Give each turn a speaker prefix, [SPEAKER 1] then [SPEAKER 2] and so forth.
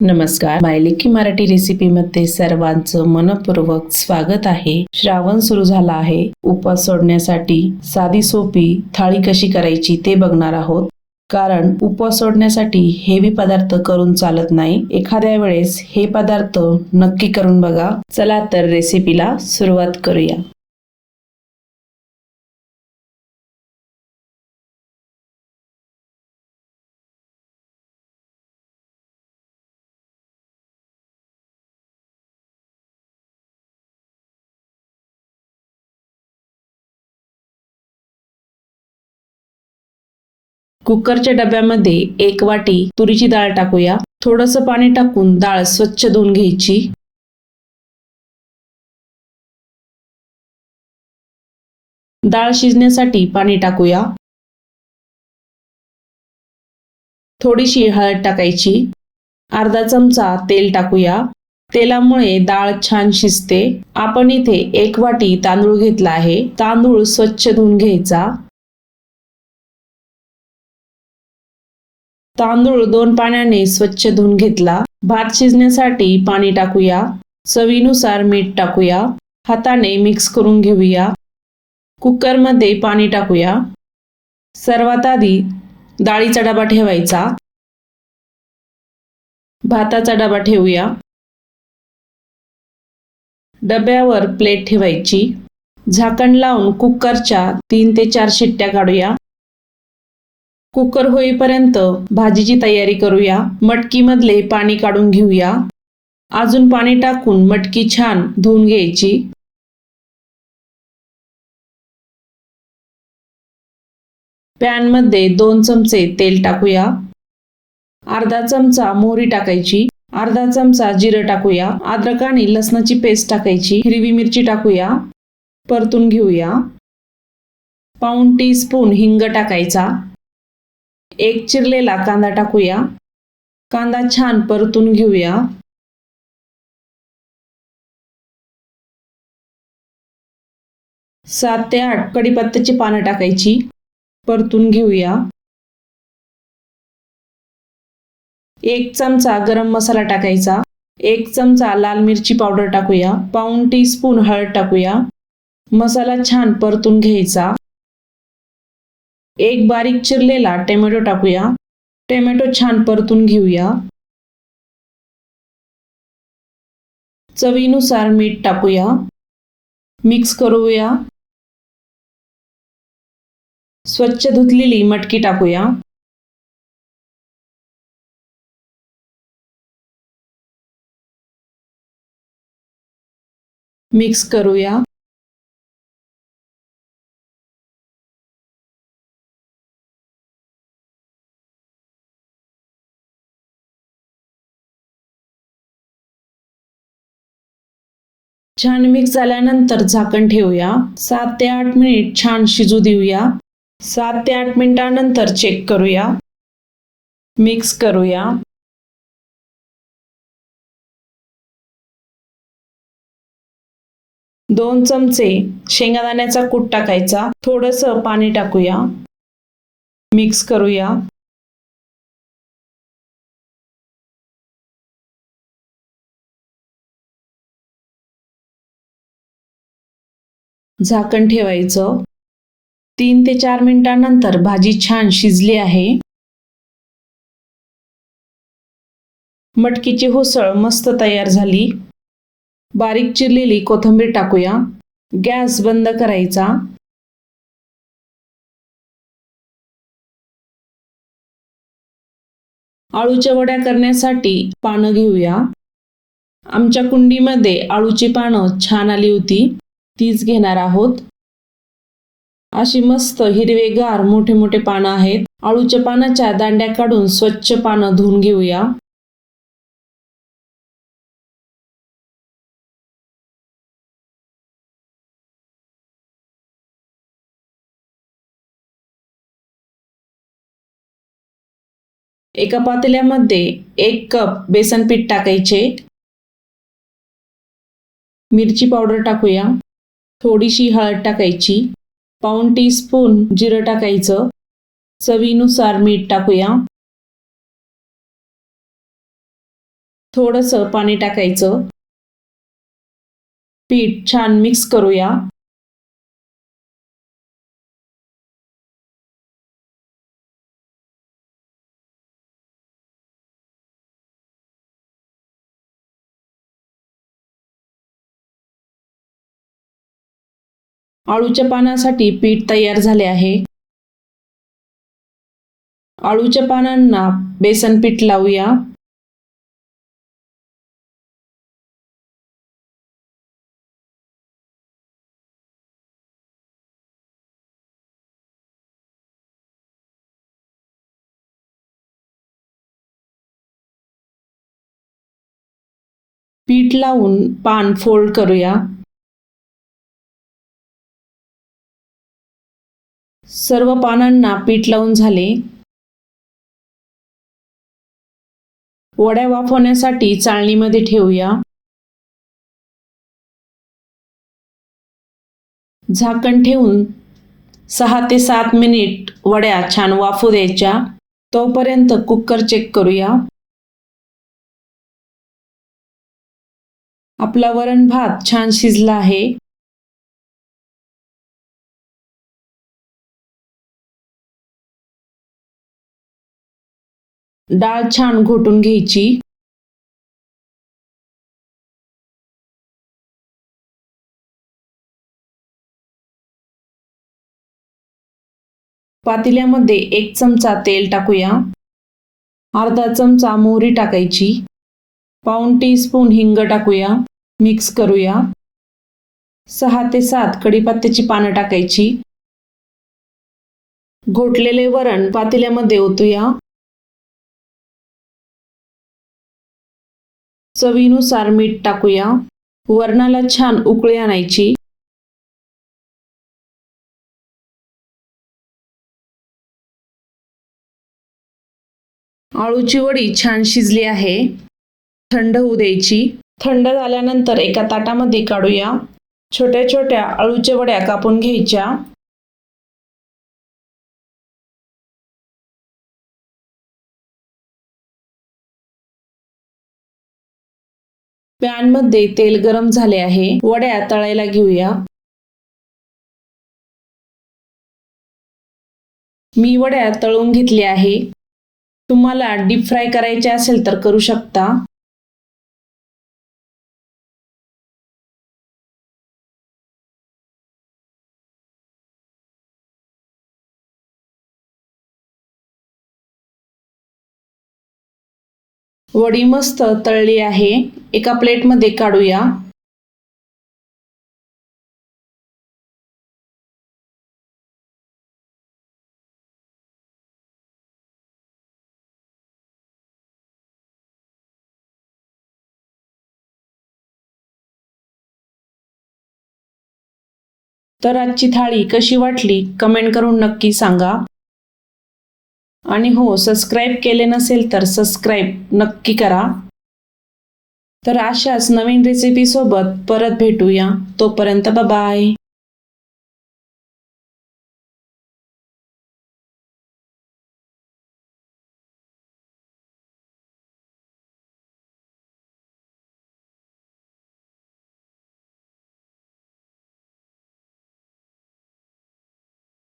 [SPEAKER 1] नमस्कार. मायलिकी मराठी रेसिपीमध्ये सर्वांचं मनपूर्वक स्वागत आहे. श्रावण सुरू झाला आहे. उपवास सोडण्यासाठी साधी सोपी थाळी कशी करायची ते बघणार आहोत. कारण उपवास सोडण्यासाठी हेवी पदार्थ करून चालत नाही. एखाद्या वेळेस हे पदार्थ नक्की करून बघा. चला तर रेसिपीला सुरुवात करूया. कुकरच्या डब्यामध्ये एक वाटी तुरीची डाळ टाकूया. थोडंसं पाणी टाकून डाळ स्वच्छ धुवून घ्यायची. डाळ शिजण्यासाठी पाणी टाकूया. थोडीशी हळद टाकायची. अर्धा चमचा तेल टाकूया. तेलामुळे डाळ छान शिजते. आपण इथे एक वाटी तांदूळ घेतला आहे. तांदूळ स्वच्छ धुवून घ्यायचा. तांदूळ दोन पाण्याने स्वच्छ धुवून घेतला. भात शिजण्यासाठी पाणी टाकूया. चवीनुसार मीठ टाकूया. हाताने मिक्स करून घेऊया. कुकरमध्ये पाणी टाकूया. सर्वात आधी डाळीचा डबा ठेवायचा. भाताचा डबा ठेवूया. डब्यावर प्लेट ठेवायची. झाकण लावून कुकरच्या तीन ते चार शिट्ट्या काढूया. कुकर होईपर्यंत भाजीची तयारी करूया. मटकीमधले पाणी काढून घेऊया. अजून पाणी टाकून मटकी छान धुवून घ्यायची. पॅनमध्ये दोन चमचे तेल टाकूया. अर्धा चमचा मोहरी टाकायची. अर्धा चमचा जिरं टाकूया. अद्रक आणि लसणाची पेस्ट टाकायची. हिरवी मिरची टाकूया. परतून घेऊया. पाऊण टी स्पून हिंग टाकायचा. एक चिरलेला कांदा टाकूया. कांदा छान परतून घेऊया. सात ते आठ कडीपत्त्याची पानं टाकायची. परतून घेऊया. एक चमचा गरम मसाला टाकायचा. एक चमचा लाल मिरची पावडर टाकूया. पाऊण टी स्पून हळद टाकूया. मसाला छान परतून घ्यायचा. एक बारीक चिरलेला टोमॅटो टाकूया. टोमॅटो छान परतून घेऊया. चवीनुसार मीठ टाकूया. मिक्स करूया. स्वच्छ धुतलेली मटकी टाकूया. मिक्स करूया. छान मिक्स झाल्यानंतर झाकण ठेवूया. सात ते आठ मिनिट छान शिजू देऊया. सात ते आठ मिनिटानंतर चेक करूया. मिक्स करूया. दोन चमचे शेंगादाण्याचा कूट टाकायचा. थोडस पाणी टाकूया. मिक्स करूया. झाकण ठेवायचं. तीन ते चार मिनिटांनंतर भाजी छान शिजली आहे. मटकीची होसळ मस्त तयार झाली. बारीक चिरलेली कोथिंबीर टाकूया. गॅस बंद करायचा. आळूच्या वड्या करण्यासाठी पानं घेऊया. आमच्या कुंडीमध्ये आळूची पानं छान आली होती. तीच घेणार आहोत. अशी मस्त हिरवेगार मोठे मोठे पानं आहेत. आळूच्या पानाच्या दांड्या काढून स्वच्छ पानं धुवून घेऊया. एका पातेल्यामध्ये एक कप बेसन पीठ टाकायचे. मिरची पावडर टाकूया. थोडीशी हळद टाकायची. पाऊण टी स्पून जिरं टाकायचं. चवीनुसार मीठ टाकूया. थोडंसं पाणी टाकायचं. पीठ छान मिक्स करूया. आळूच्या पानासाठी पीठ तयार झाले आहे. आळूच्या पानांना बेसन पीठ लावूया. पीठ लावून पान फोल्ड करूया. सर्व पानांना पीठ लावून झाले. वड्या वाफवण्यासाठी चाळणीमध्ये ठेवूया. झाकण ठेवून सहा ते सात मिनिट वड्या छान वाफू द्यायच्या. तोपर्यंत कुकर चेक करूया. आपला वरण भात छान शिजला आहे. डाळ छान घोटून घ्यायची. पातेल्यामध्ये एक चमचा तेल टाकूया. अर्धा चमचा मोहरी टाकायची. पाऊण टी स्पून हिंग टाकूया. मिक्स करूया. सहा ते सात कढीपत्त्याची पानं टाकायची. घोटलेले वरण पातेल्यामध्ये ओतूया. चवीनुसार मीठ टाकूया. वरणाला छान उकळी आणायची. आळूची वडी छान शिजली आहे. थंड होऊ द्यायची. थंड झाल्यानंतर एका ताटामध्ये काढूया. छोट्या छोट्या आळूच्या वड्या कापून घ्यायच्या. पॅनमध्ये तेल गरम झाले आहे. वड्या तळायला घेऊया. मी वड्या तळून घेतल्या आहे. तुम्हाला डीप फ्राय करायचे असेल तर करू शकता. वडी मस्त तळली आहे. एका प्लेटमध्ये काढूया. तर आजची थाळी कशी वाटली? कमेंट करून नक्की सांगा. आणि हो सबस्क्राईब केले नसेल तर सबस्क्राईब नक्की करा. तर अशाच नवीन रेसिपीसोबत परत भेटूया. तोपर्यंत बाय